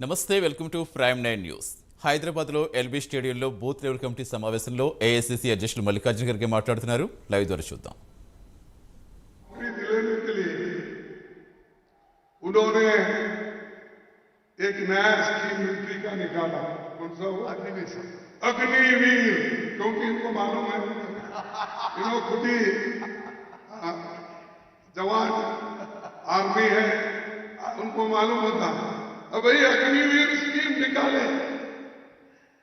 నమస్తే welcome to Prime nine news హైదరాబాద్లో LB స్టేడియంలో బూత్ లెవెల్ కమిటీ సమావేశంలో ఏఐసీసీ అధ్యక్షులు మల్లికార్జున ఖర్గే మాట్లాడుతున్నారు లైవ్ ద్వారా చూద్దాం नौकरी दिलाने के लिए उन्होंने एक नया स्कीम मिलिट्री का निकाला कौन सा हुआ अग्निवीर अग्निवीर क्योंकि इनको मालूम है इन्होंने खुद ही आ, जवान आर्मी है उनको मालूम होता अब भाई अग्निवीर स्कीम निकाले।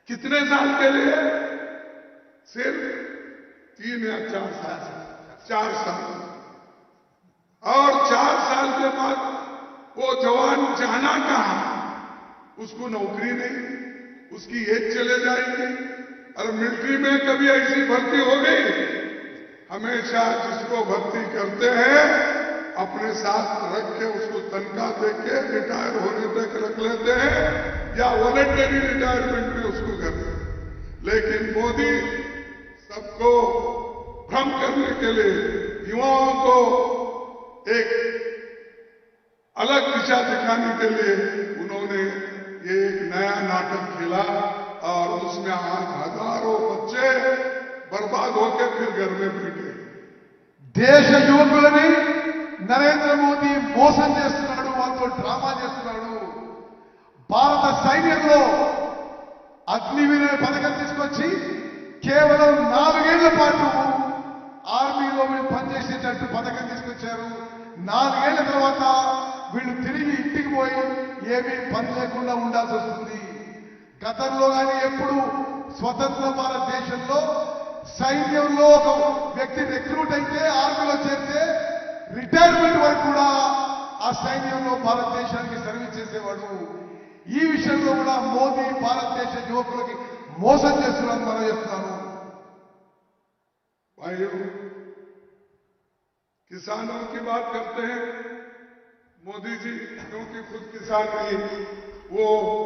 कितने साल के लिए? सिर्फ़ तीन या चार साल। चार साल। और चार साल के बाद वो जवान जाना कहा? उसको नौकरी नहीं, उसकी एज चले जाएगी, और मिलिट्री में कभी ऐसी भर्ती हो गई? हमेशा जिसको भर्ती करते हैं अपने साथ रख के उसको तनख्वाह दे के रिटायर होने तक रख लेते हैं, या वॉलेंटरी रिटायरमेंट में उसको करते हैं। लेकिन मोदी सबको भ्रम करने के लिए युवाओं को एक अलग दिशा दिखाने के लिए उन्होंने ये एक नया नाटक खेला और उसमें आज हज़ारों बच्चे बर्बाद होकर फिर घर में बैठे। देश युवक నరేంద్ర మోదీ మోసం చేస్తున్నాడు వాళ్ళతో డ్రామా చేస్తున్నాడు. భారత సైన్యంలో అగ్నివీర పథకం తీసుకొచ్చి కేవలం నాలుగేళ్ళ పాటు ఆర్మీలో వీళ్ళు పనిచేసేటట్టు పథకం తీసుకొచ్చారు. నాలుగేళ్ళ తర్వాత వీళ్ళు తిరిగి ఇంటికి పోయి ఏమీ పని లేకుండా ఉండాల్సి వస్తుంది. గతంలో కానీ ఎప్పుడు స్వతంత్ర భారతదేశంలో సైన్యంలో ఒక వ్యక్తి సైన్యంలో భారతదేశానికి సర్వీస్ చేసేవాడు ఈ విషయంలో కూడా మోదీ భారతదేశ యువకులకి మోసం చేస్తున్నారని మనం చెప్తున్నాను भाइयों किसानों की बात करते हैं मोदी जी क्योंकि खुद किसान नहीं वो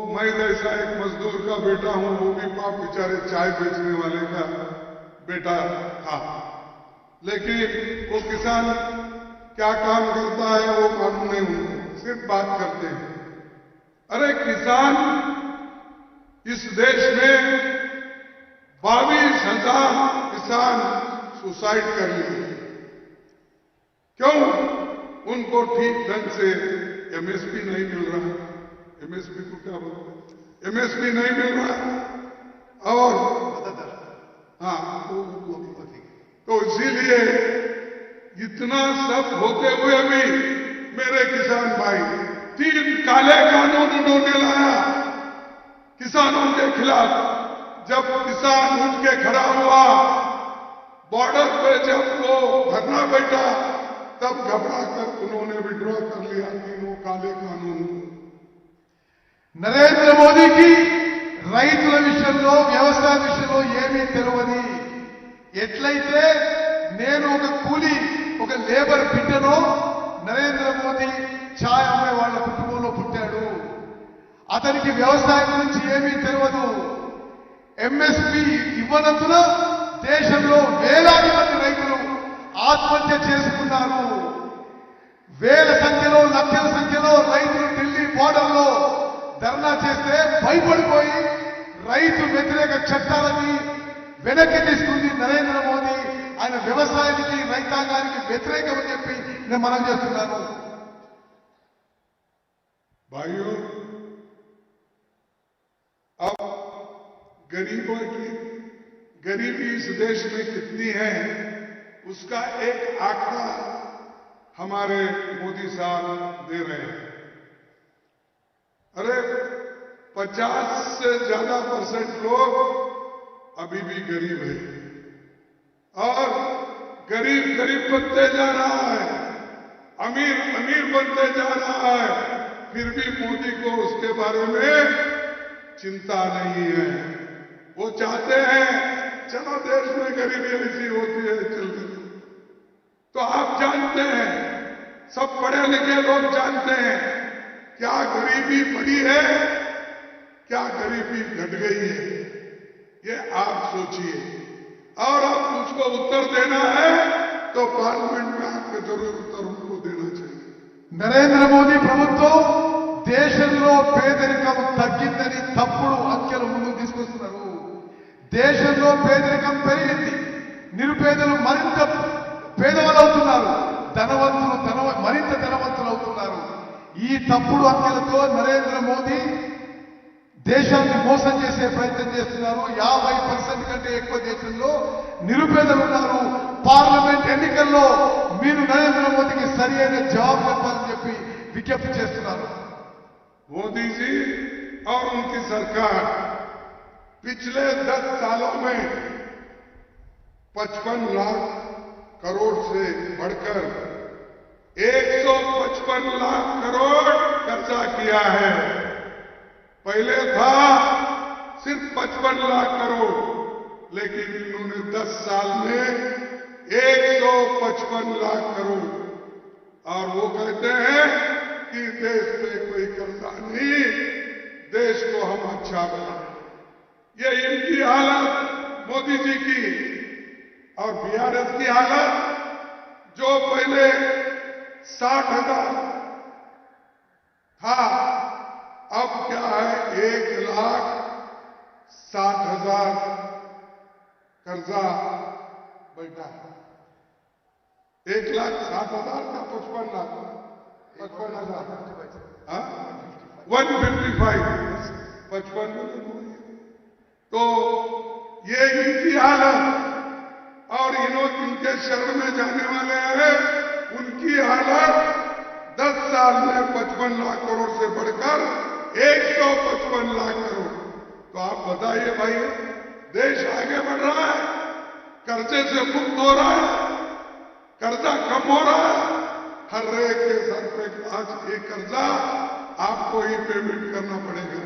मैं जैसा एक मजदूर का बेटा हूं वो भी पाप बेचारे चाय बेचने वाले का बेटा था लेकिन वो किसान क्या काम करता है वो मालूम नहीं उनको सिर्फ़ बात करते हैं। अरे किसान इस देश में बाईस हज़ार किसान सुसाइड कर लिए क्यों? उनको ठीक ढंग से एमएसपी नहीं मिल रहा। एमएसपी को क्या बोलते एमएसपी नहीं मिल रहा। और हाँ वो- वो- तो इसीलिए इतना सब होते हुए भी मेरे किसान भाई तीन काले कानून उन्होंने लाया किसानों के खिलाफ जब किसान उठ के खड़ा हुआ बॉर्डर पे जब वो धरना बैठा तब घबरा कर उन्होंने विड्रॉ कर लिया तीनों काले कानून నరేంద్ర మోదీకి రైతుల విషయంలో వ్యవసాయ విషయంలో ఏమీ తెలియదు ఎట్లయితే నేను ఒక కూలి ఒక లేబర్ బిడ్డను నరేంద్ర మోదీ ఛాయ్ అమ్మే వాళ్ళ కుటుంబంలో పుట్టాడు. అతనికి వ్యవసాయం గురించి ఏమీ తెలియదు ఎంఎస్పి ఇవ్వనందున దేశంలో వేలాది మంది రైతులు ఆత్మహత్య చేసుకున్నారు. వేల సంఖ్యలో లక్షల సంఖ్యలో రైతులు ఢిల్లీ బోర్డర్లో ధర్నా చేస్తే భయపడిపోయి రైతు వ్యతిరేక చట్టాలని వెనక్కి తీసుకుంది నరేంద్ర మోదీ వ్యవసాయానికి రైతాంగానికి వ్యతిరేకమని చెప్పి నేను మనం చేస్తున్నాను भाइयों अब गरीबों की गरीबी इस देश में कितनी है उसका एक आंकड़ा हमारे मोदी साहब दे रहे हैं अरे 50 से ज्यादा परसेंट लोग अभी भी गरीब है और गरीब गरीब बनते जा रहा है, अमीर अमीर बनते जा रहा है, फिर भी मोदी को उसके बारे में चिंता नहीं है। वो चाहते हैं, चलो देश में गरीबी ऐसी होती है चलती तो आप जानते हैं, सब पढ़े लिखे लोग जानते हैं, क्या गरीबी बढ़ी है, क्या गरीबी घट गई है, ये आप सोचिए। और आप उसको उत्तर देना है तो पार्लियामेंट में आपको जरूर उत्तर उनको देना चाहिए నరేంద్ర మోదీ ప్రభుత్వం దేశంలో పేదరికం తగ్గిందని తప్పుడు వ్యాఖ్యలు ముందు తీసుకొస్తున్నారు. దేశంలో పేదరికం పెరిగింది. నిరుపేదలు మరింత పేదవాళ్ళు అవుతున్నారు ధనవంతులు ధన మరింత ధనవంతులు అవుతున్నారు ఈ తప్పుడు వ్యాఖ్యలతో నరేంద్ర మోదీ దేశాన్ని మోసం చేసే ప్రయత్నం చేస్తున్నారు యాభై పర్సెంట్ కంటే ఎక్కువ దేశంలో నిరుపేదలు ఉన్నారు పార్లమెంట్ ఎన్నికల్లో మీరు నరేంద్ర మోదీకి సరి అయిన జవాబు చెప్పాలని చెప్పి విజ్ఞప్తి చేస్తున్నారు मोदी जी और उनकी सरकार पिछले दस सालों में 55 लाख करोड़ से बढ़कर 155 लाख करोड़ खर्चा किया है पहले था सिर्फ़ 55 लाख करोड़, लेकिन इन्होंने 10 साल में 155 लाख करोड़। और वो कहते हैं कि देश पे कोई कर्जा नहीं, देश को हम अच्छा बनाए। ये इनकी हालत मोदी जी की और बीआरएस की हालत, जो पहले साठ हज़ार था अब क्या है? एक लाख साठ हज़ार कर्जा बैठा है। एक लाख सात हज़ार का पचपन लाख। पचपन हज़ार। वन फिफ्टी फाइव पचपन। तो ये इनकी हालत और इन्हों इनके शरण में जाने वाले हैं, उनकी हालत दस साल में पचपन लाख करोड़ से बढ़कर एक सौ पचपन लाख करोड़। तो आप बताइए भाई, देश आगे बढ़ रहा है, कर्जे से मुक्त हो रहा है, कर्जा कम हो रहा है, हर एक के सर पे आज एक कर्जा, आपको ही पेमेंट करना पड़ेगा।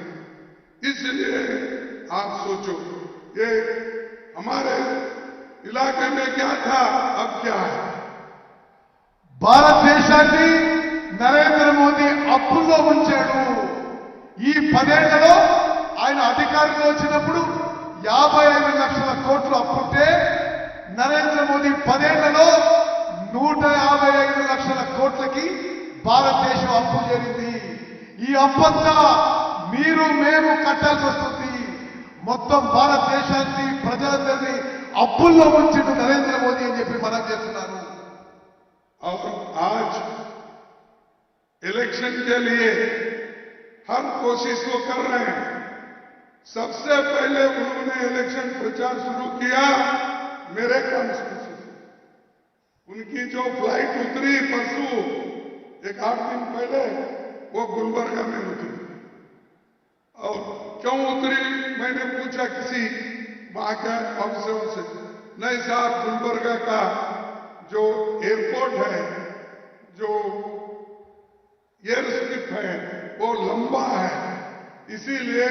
इसलिए आप सोचो, ये हमारे इलाके में क्या था, अब क्या है? ఈ పదేళ్లలో ఆయన అధికారంలో వచ్చినప్పుడు యాభై ఐదు లక్షల కోట్లు అప్పుంటే నరేంద్ర మోదీ పదేళ్లలో నూట యాభై ఐదు లక్షల కోట్లకి భారతదేశం అప్పు చేరింది ఈ అప్పంతా మీరు మేము కట్టాల్సి వస్తుంది మొత్తం భారతదేశాన్ని ప్రజలందరినీ అప్పుల్లో ఉంచిండు నరేంద్ర మోదీ అని చెప్పి మనం చేస్తున్నారు और आज इलेक्शन के लिए हर कोशिश वो कर रहे हैं। सबसे पहले उन्होंने इलेक्शन प्रचार शुरू किया, मेरे कॉन्स्टिट्यूशन उनकी जो फ़्लाइट उतरी परसों, एक आठ दिन पहले, वो गुलबर्गा में उतरी। और क्यों उतरी, मैंने पूछा किसी वहाँ के ऑफिसरों से नहीं साहब, गुलबर्गा का जो एयरपोर्ट है, जो एयर स्ट्रिप है वो लंबा है। इसीलिए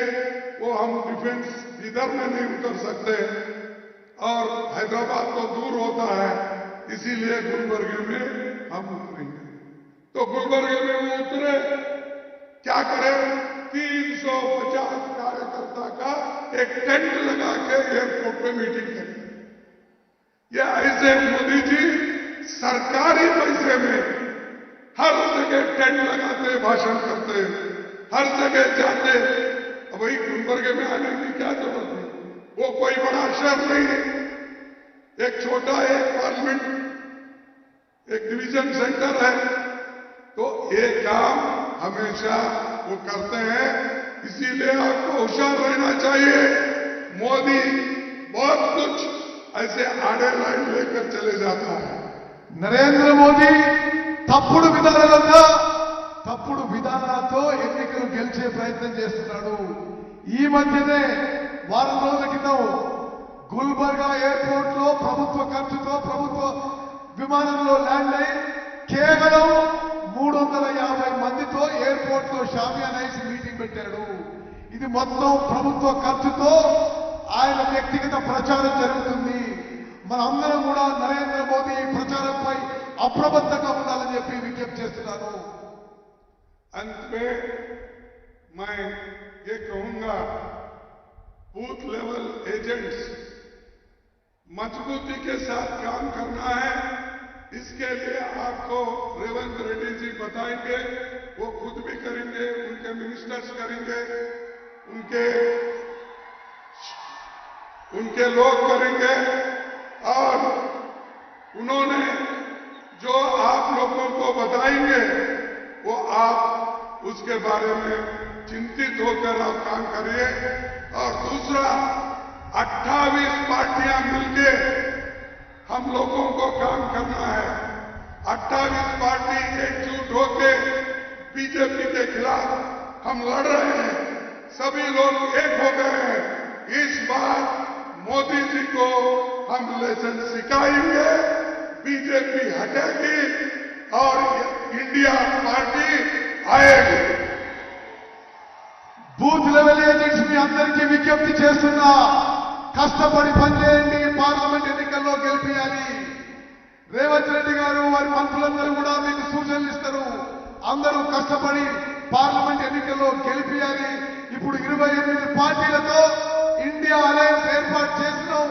वो हम डिफेंस इधर में नहीं उतर सकते और हैदराबाद तो दूर होता है, इसीलिए गुलबर्गे में हम उतरेंगे। तो गुलबर्गे में वो उतरे, क्या करें? 350 कार्यकर्ता का एक टेंट लगा के एयरपोर्ट पे मीटिंग करें। ये ऐसे मोदी जी, सरकारी पैसे में हर के टेंट लगाते, भाषण करते, हर जगह जाते। वही गुलबर्ग में आने की क्या ज़रूरत है? वो कोई बड़ा शहर नहीं है। एक छोटा एक पार्लियामेंट, एक डिवीज़न सेंटर है। तो ये काम हमेशा वो करते हैं। इसीलिए आपको होशियार रहना चाहिए। मोदी बहुत कुछ ऐसे आड़े लाइन लेकर चले जाता है। नरेंद्र मोदी తప్పుడు విధానాలతో తప్పుడు విధానాలతో ఎన్నికలు గెలిచే ప్రయత్నం చేస్తున్నాడు. ఈ మధ్యనే వారం రోజుల క్రితం గుల్బర్గా ఎయిర్పోర్ట్లో ప్రభుత్వ ఖర్చుతో ప్రభుత్వ విమానంలో ల్యాండ్ అయి కేవలం మూడు వందల యాభై మందితో ఎయిర్పోర్ట్లో షామియానా మీటింగ్ పెట్టాడు. ఇది మొత్తం ప్రభుత్వ ఖర్చుతో ఆయన వ్యక్తిగత ప్రచారం జరుగుతుంది. మనందరం కూడా నరేంద్ర మోదీ ప్రచారంపై అప్రమత్తంగా ఉండాలని చెప్పి విజ్ఞప్తి చేస్తున్నాను अंत में मैं ये कहूंगा बूथ लेवल एजेंट्स मजबूती के साथ काम करना है इसके लिए आपको रेवंत रेड्डी जी बताएंगे वो खुद भी करेंगे उनके मिनिस्टर्स करेंगे उनके उनके लोग करेंगे और उन्होंने उसके बारे में चिंतित होकर आप काम करिए। और दूसरा 28 पार्टियाँ मिलके हम लोगों को काम करना है। 28 पार्टी एकजुट होके बीजेपी के खिलाफ हम लड़ रहे हैं। सभी लोग एक हो गए हैं। इस बार मोदी जी को हम लेसन सिखाएँगे। बीजेपी हटेगी और इंडिया पार्टी ఆయకు బూత్ లెవెల్ ఏజెంట్స్ మీ అందరికీ విజ్ఞప్తి చేస్తున్నా కష్టపడి పనిచేయండి పార్లమెంట్ ఎన్నికల్లో గెలిపియాలి. రేవంత్ రెడ్డి గారు వారి మంత్రులందరూ కూడా మీకు సూచనలు ఇస్తారు. అందరూ కష్టపడి పార్లమెంట్ ఎన్నికల్లో గెలిపించాలి ఇప్పుడు ఇరవై ఎనిమిది పార్టీలతో ఇండియా అలయన్స్ ఏర్పాటు చేస్తున్నాం.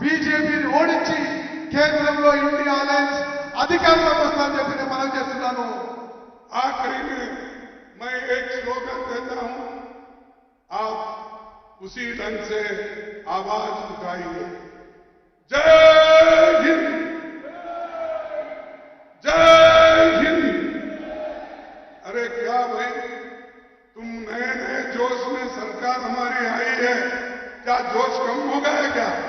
బీజేపీని ఓడించి కేంద్రంలో ఇండియా అలయన్స్ అధికారంలోకి వస్తామని చెప్పి మనం చేస్తున్నాను. ఆఖరి मैं एक स्लोगन देता हूँ। आप उसी ढंग से आवाज़ उठाइए। जय हिंद। जय हिंद। अरे क्या भाई? तुम नए नए जोश में सरकार हमारी आई है। क्या जोश कम हो गया क्या?